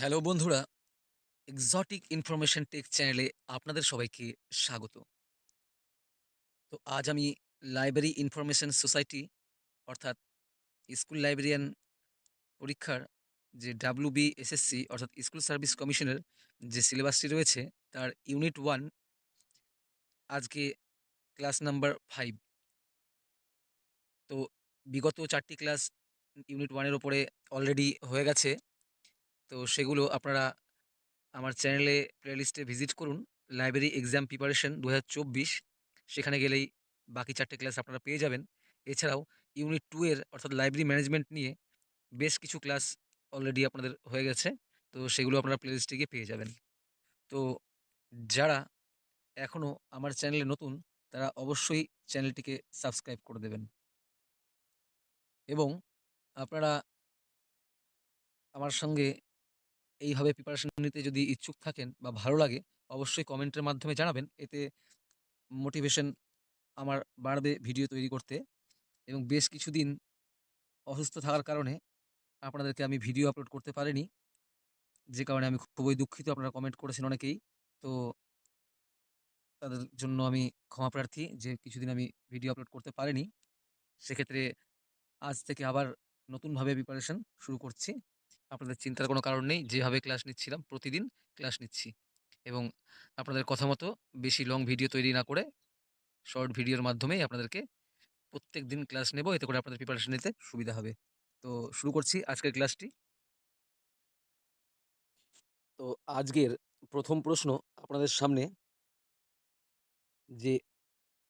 Hello বন্ধুরা, exotic information take চ্যানেলে আপনাদের সবাইকে স্বাগত। তো আজ আমি লাইব্রেরি ইনফরমেশন সোসাইটি অর্থাৎ স্কুল লাইব্রেরিয়ান পরীক্ষার যে ডাব্লিউবিএসএসসি অর্থাৎ স্কুল সার্ভিস কমিশনের যে সিলেবাসটি রয়েছে তার ইউনিট 1 আজকে ক্লাস নাম্বার 5 তো বিগত ৪ টি ক্লাস ইউনিট 1 এর উপরে অলরেডি হয়ে গেছে। তো সেগুলো আপনারা আমার চ্যানেলে প্লেলিস্টে ভিজিট করুন। লাইব্রেরি এক্সাম প্রিপারেশন ২০২৪ সেখানে গেলেই বাকি চারটে ক্লাস আপনারা পেয়ে যাবেন। এছাড়াও ইউনিট 2 এর অর্থাৎ লাইব্রেরি ম্যানেজমেন্ট নিয়ে বেশ কিছু ক্লাস অলরেডি আপনাদের হয়ে গেছে। তো সেগুলো আপনারা প্লেলিস্টে গিয়ে পেয়ে যাবেন। তো যারা এখনও আমার চ্যানেলে নতুন, তারা অবশ্যই চ্যানেলটিকে সাবস্ক্রাইব করে দেবেন। এবং আপনারা আমার সঙ্গে এইভাবে প্রিপারেশন নিতে যদি ইচ্ছুক থাকেন বা ভালো লাগে, অবশ্যই কমেন্টের মাধ্যমে জানাবেন। এতে মোটিভেশন আমার বাড়বে ভিডিও তৈরি করতে এবং বেশ কিছুদিন অসুস্থ থাকার কারণে আপনাদেরকে আমি ভিডিও আপলোড করতে পারিনি। যে কারণে আমি খুবই দুঃখিত, আপনারা কমেন্ট করেছেন অনেকেই। তো তাদের জন্য আমি ক্ষমা প্রার্থী যে কিছুদিন আমি ভিডিও আপলোড করতে পারিনি। সেক্ষেত্রে আজ থেকে আবার নতুনভাবে প্রিপারেশন শুরু করছি। আপনাদের চিন্তার কোনো কারণ নেই। যেভাবে ক্লাস নিচ্ছিলাম, প্রতিদিন ক্লাস নিচ্ছি। এবং আপনাদের কথা মতো বেশি লং ভিডিও তৈরি না করে শর্ট ভিডিওর মাধ্যমেই আপনাদেরকে প্রত্যেকদিন ক্লাস নেব। এতে করে আপনাদের প্রিপারেশন নিতে সুবিধা হবে। তো শুরু করছি আজকের ক্লাসটি। তো আজকের প্রথম প্রশ্ন আপনাদের সামনে যে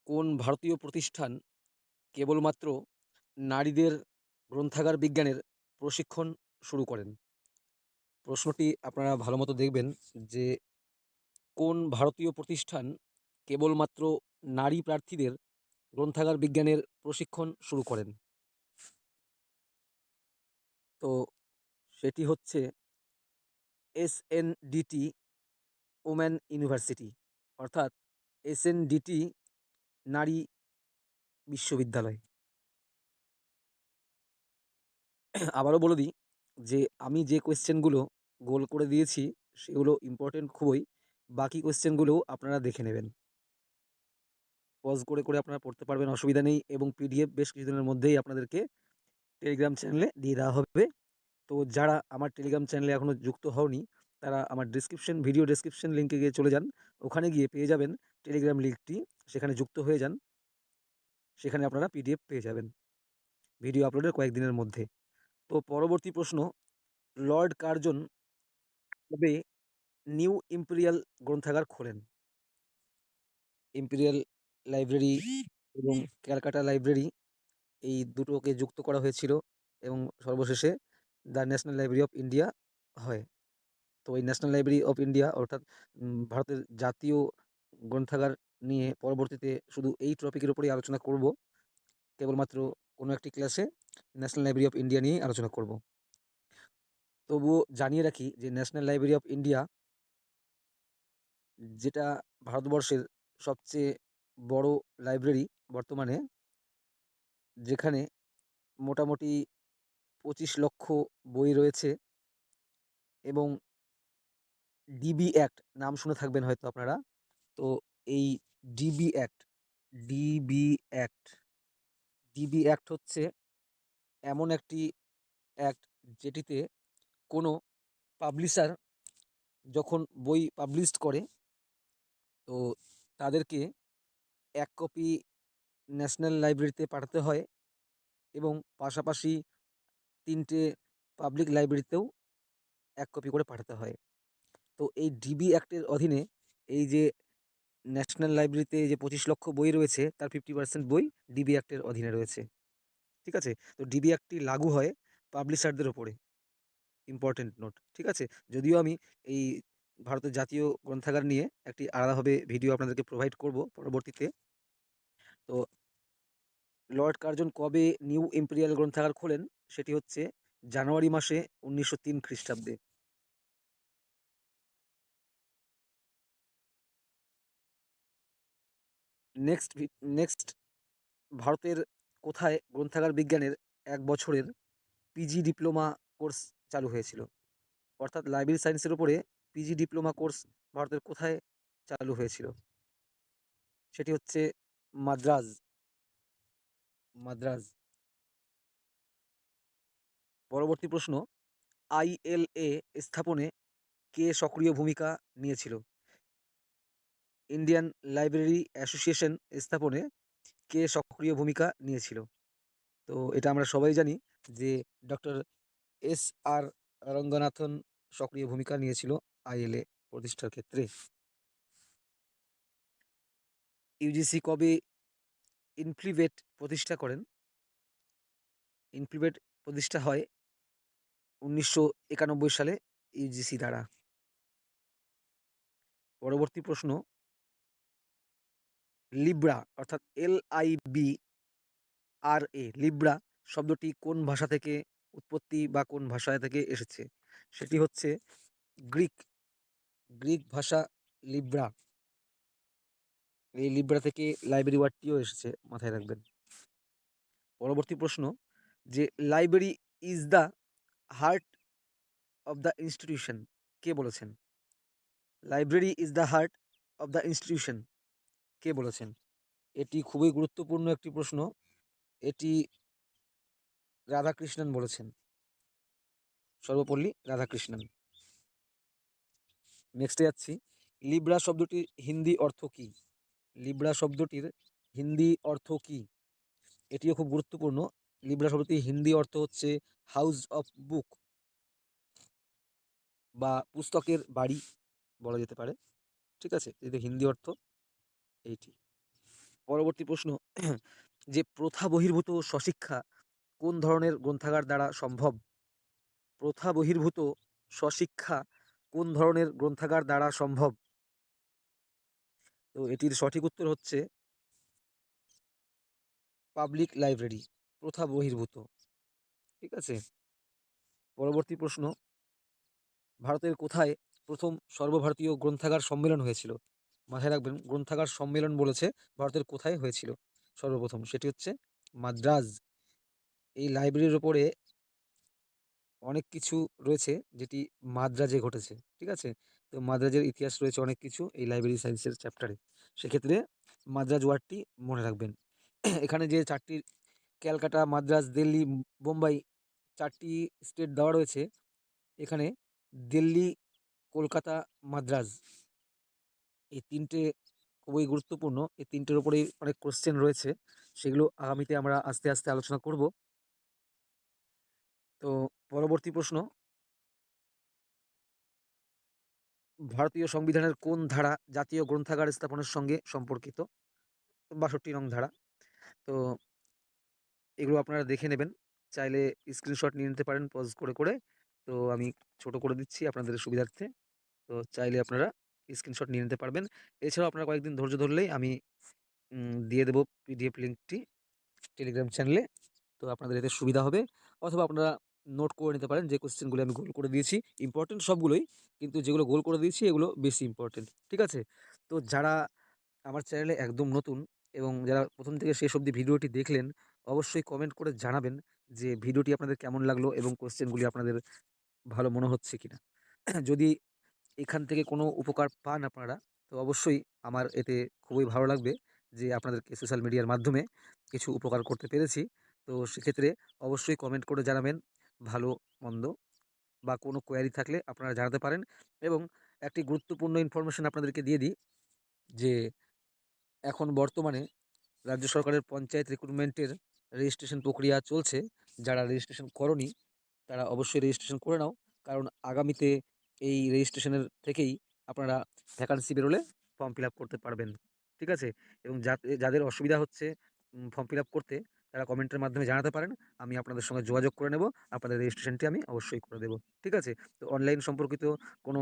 কোন ভারতীয় প্রতিষ্ঠান কেবলমাত্র নারীদের গ্রন্থাগার বিজ্ঞানের প্রশিক্ষণ শুরু করেন? প্রশ্নটি আপনারা ভালো মতো দেখবেন যে, কোন ভারতীয় প্রতিষ্ঠান কেবলমাত্র নারী প্রার্থীদের গ্রন্থাগার বিজ্ঞানের প্রশিক্ষণ শুরু করেন? তো, সেটি হচ্ছে এসএনডিটি ওমেন ইউনিভার্সিটি, অর্থাৎ এস এন এসএনডিটি নারী বিশ্ববিদ্যালয়। আবারও বলে দিই যে আমি যে কোয়েশ্চেনগুলো গোল করে দিয়েছি সেগুলো ইম্পর্টেন্ট খুবই। বাকি কোয়েশ্চেনগুলোও আপনারা দেখে নেবেন। পজ করে, করে আপনারা পড়তে পারবেন অসুবিধা নেই এবং পিডিএফ বেশ কিছুদিনের মধ্যেই আপনাদেরকে টেলিগ্রাম চ্যানেলে দিয়ে দেওয়া হবে। তো যারা আমার টেলিগ্রাম চ্যানেলে এখনও যুক্ত হওনি তারা আমার ডেসক্রিপশন ভিডিও ডেসক্রিপশন লিঙ্কে গিয়ে চলে যান। ওখানে গিয়ে পেয়ে যাবেন টেলিগ্রাম লিঙ্কটি। সেখানে যুক্ত হয়ে যান। সেখানে আপনারা পিডিএফ পেয়ে যাবেন। ভিডিও আপলোডের কয়েকদিনের মধ্যে। তো পরবর্তী প্রশ্ন, লর্ড কার্জন কবে নিউ ইম্পেরিয়াল গ্রন্থাগার খোলেন? ইম্পেরিয়াল লাইব্রেরি এবং ক্যালকাটা লাইব্রেরি, এই দুটোকে যুক্ত করা হয়েছিল এবং সর্বশেষে the national library of India হয়। তো এই ন্যাশনাল লাইব্রেরি অফ ইন্ডিয়া অর্থাৎ ভারতের জাতীয় গ্রন্থাগার নিয়ে পরবর্তীতে শুধু এই টপিকের উপরেই আলোচনা করব। কেবলমাত্র কোনো একটি ক্লাসে ন্যাশনাল লাইব্রেরি অফ ইন্ডিয়া নিয়েই আলোচনা করব। তবুও জানিয়ে রাখি যে ন্যাশনাল লাইব্রেরি অফ ইন্ডিয়া যেটা ভারতবর্ষের সবচেয়ে বড় লাইব্রেরি বর্তমানে যেখানে মোটামুটি ২৫ লক্ষ বই রয়েছে এবং ডিবি অ্যাক্ট নাম শুনে থাকবেন হয়তো আপনারা। তো এই DB act, DB act, DB act হচ্ছে এমন একটি অ্যাক্ট যেটিতে কোনো পাবলিশার যখন বই পাবলিশড করে, তো তাদেরকে এক কপি ন্যাশনাল লাইব্রেরিতে পাঠাতে হয় এবং পাশাপাশি তিনটে পাবলিক লাইব্রেরিতেও এক কপি করে পাঠাতে হয়। তো এই ডিবি অ্যাক্টের অধীনে এই যে ন্যাশনাল লাইব্রেরিতে যে ২৫ লক্ষ বই রয়েছে, তার 50% বই ডিবি অ্যাক্টের অধীনে রয়েছে। ঠিক আছে? তো ডিবি অ্যাক্টটি লাগু হয় পাবলিশারদের ওপরে। Important note. ঠিক আছে? যদিও আমি এই ভারতের জাতীয় গ্রন্থাগার নিয়ে একটি আলাদাভাবে ভিডিও আপনাদেরকে প্রোভাইড করব পরবর্তীতে। তো লর্ড কার্জন কবে নিউ ইম্পেরিয়াল গ্রন্থাগার খোলেন? সেটি হচ্ছে জানুয়ারি মাসে ১৯০৩ খ্রিস্টাব্দে। নেক্সট নেক্সট ভারতের কোথায় গ্রন্থাগার বিজ্ঞানের এক বছরের পিজি ডিপ্লোমা কোর্স চালু হয়েছিল? অর্থাৎ লাইব্রেরি সায়েন্সের উপরে পিজি ডিপ্লোমা কোর্স ভারতের কোথায় চালু হয়েছিল? সেটি হচ্ছে মাদ্রাজ। মাদ্রাজ। পরবর্তী প্রশ্ন আইএলএ স্থাপনে কে সক্রিয় ভূমিকা নিয়েছিল? ইন্ডিয়ান লাইব্রেরি অ্যাসোসিয়েশন স্থাপনে কে সক্রিয় ভূমিকা নিয়েছিল। তো এটা আমরা সবাই জানি যে ডক্টর এস আর রঙ্গনাথন সক্রিয় ভূমিকা নিয়েছিল আইএলএ প্রতিষ্ঠার ক্ষেত্রে। ইউজিসি কবে ইনফ্লিভেট প্রতিষ্ঠা করেন? ইনফ্লিভেট প্রতিষ্ঠা হয় উনিশশো একানব্বই সালে ইউজিসি দ্বারা। পরবর্তী প্রশ্ন লিব্রা অর্থাৎ L I B R A libra শব্দটি কোন ভাষা থেকে উৎপত্তি বা কোন ভাষায় থেকে এসেছে? সেটি হচ্ছে গ্রিক গ্রিক ভাষা লিব্রা এই লিব্রা থেকে লাইব্রেরি ওয়ার্ডটিও এসেছে, মাথায় রাখবেন। পরবর্তী প্রশ্ন, যে library is the heart of the institution কে বলেছেন? Library is the heart of the institution কে বলেছেন? এটি খুবই গুরুত্বপূর্ণ একটি প্রশ্ন। এটি রাধাকৃষ্ণন বলেছেন। সর্বপল্লী রাধাকৃষ্ণন। নেক্সটে যাচ্ছি। লিব্রা শব্দটির হিন্দি অর্থ কী? লিব্রা শব্দটির হিন্দি অর্থ কী? এটিও খুব গুরুত্বপূর্ণ। লিব্রা শব্দটির হিন্দি অর্থ হচ্ছে হাউস অফ বুক বা পুস্তকের বাড়ি বলা যেতে পারে। ঠিক আছে? এটি হিন্দি অর্থ। এইটি পরবর্তী প্রশ্ন, যে প্রথা বহির্ভূত স্বশিক্ষা কোন ধরনের গ্রন্থাগার দ্বারা সম্ভব? প্রথা বহির্ভূত স্বশিক্ষা কোন ধরনের গ্রন্থাগার দ্বারা সম্ভব? তো এটির সঠিক উত্তর হচ্ছে পাবলিক লাইব্রেরি, প্রথা বহির্ভূত। ঠিক আছে? পরবর্তী প্রশ্ন, ভারতের কোথায় প্রথম সর্বভারতীয় গ্রন্থাগার সম্মেলন হয়েছিল? মাথায় রাখবেন, গ্রন্থাগার সম্মেলন বলেছে ভারতের কোথায় হয়েছিল সর্বপ্রথম? সেটি হচ্ছে মাদ্রাজ। এই লাইব্রেরির ওপরে অনেক কিছু রয়েছে যেটি মাদ্রাজে ঘটেছে, ঠিক আছে? তো মাদ্রাজের ইতিহাস রয়েছে অনেক কিছু এই লাইব্রেরি সায়েন্সের চ্যাপ্টারে সেক্ষেত্রে মাদ্রাজ ওয়ার্ডটি মনে রাখবেন। এখানে যে চারটি ক্যালকাটা, মাদ্রাজ, দিল্লি, বোম্বাই চারটি স্টেট দেওয়া রয়েছে, এখানে দিল্লি, কলকাতা, মাদ্রাজ। এই তিনটে খুবই গুরুত্বপূর্ণ। এই তিনটের ওপরেই অনেক কোশ্চেন রয়েছে। সেগুলো আগামীতে আমরা আস্তে আস্তে আলোচনা করব। তো পরবর্তী প্রশ্ন। ভারতীয় সংবিধানের কোন ধারা জাতীয় গ্রন্থাগার স্থাপনের সঙ্গে সম্পর্কিত? বাষট্টি নং ধারা। তো এগুলো আপনারা দেখে নেবেন। চাইলে স্ক্রিনশট নিয়ে নিতে পারেন পজ করে করে। তো আমি ছোট করে দিচ্ছি আপনাদের সুবিধার্থে। তো চাইলে আপনারা স্ক্রিনশট নিয়ে নিতে পারবেন। এছাড়াও আপনারা কয়েকদিন ধৈর্য ধরলেই আমি দিয়ে দেবো পিডিএফ লিঙ্কটি টেলিগ্রাম চ্যানেলে তো আপনাদের এতে সুবিধা হবে। অথবা আপনারা নোট করে নিতে পারেন যে কোশ্চেনগুলো আমি গোল করে দিয়েছি। ইম্পর্টেন্ট সবগুলোই, কিন্তু যেগুলো গোল করে দিয়েছি, এগুলো বেশি ইম্পর্টেন্ট ঠিক আছে? তো যারা আমার চ্যানেলে একদম নতুন এবং যারা প্রথম থেকে শেষ অবধি ভিডিওটি দেখলেন, অবশ্যই কমেন্ট করে জানাবেন যে ভিডিওটি আপনাদের কেমন লাগল এবং কোশ্চেনগুলি আপনাদের ভালো মনে হচ্ছে কিনা। যদি এখান থেকে কোনো উপকার পান আপনারা? তো অবশ্যই আমার এতে খুবই ভালো লাগবে যে আপনাদেরকে সোশ্যাল মিডিয়ার মাধ্যমে কিছু উপকার করতে পেরেছি। তো সেক্ষেত্রে অবশ্যই কমেন্ট করে জানাবেন ভালো, মন্দ বা কোনো কোয়ারি থাকলে আপনারা জানাতে পারেন এবং একটি গুরুত্বপূর্ণ ইনফরমেশান আপনাদেরকে দিয়ে দিই যে এখন বর্তমানে রাজ্য সরকারের পঞ্চায়েত রিক্রুটমেন্টের রেজিস্ট্রেশন প্রক্রিয়া চলছে। যারা রেজিস্ট্রেশন করনি, তারা অবশ্যই রেজিস্ট্রেশন করে নাও। কারণ আগামীতে এই রেজিস্ট্রেশনের থেকেই আপনারা ভ্যাকান্সি বেরোলে ফর্ম ফিল করতে পারবেন। ঠিক আছে? এবং যাদের অসুবিধা হচ্ছে ফর্ম ফিল করতে, তারা কমেন্টের মাধ্যমে জানাতে পারেন। আমি আপনাদের সঙ্গে যোগাযোগ করে নেব। আপনাদের রেজিস্ট্রেশনটি আমি অবশ্যই করে দেবো। ঠিক আছে? তো অনলাইন সম্পর্কিত কোনো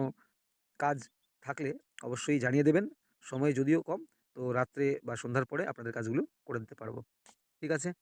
কাজ থাকলে অবশ্যই জানিয়ে দেবেন। সময় যদিও কম, তো রাত্রে বা সন্ধ্যার পরে আপনাদের কাজগুলো করে দিতে পারব। ঠিক আছে?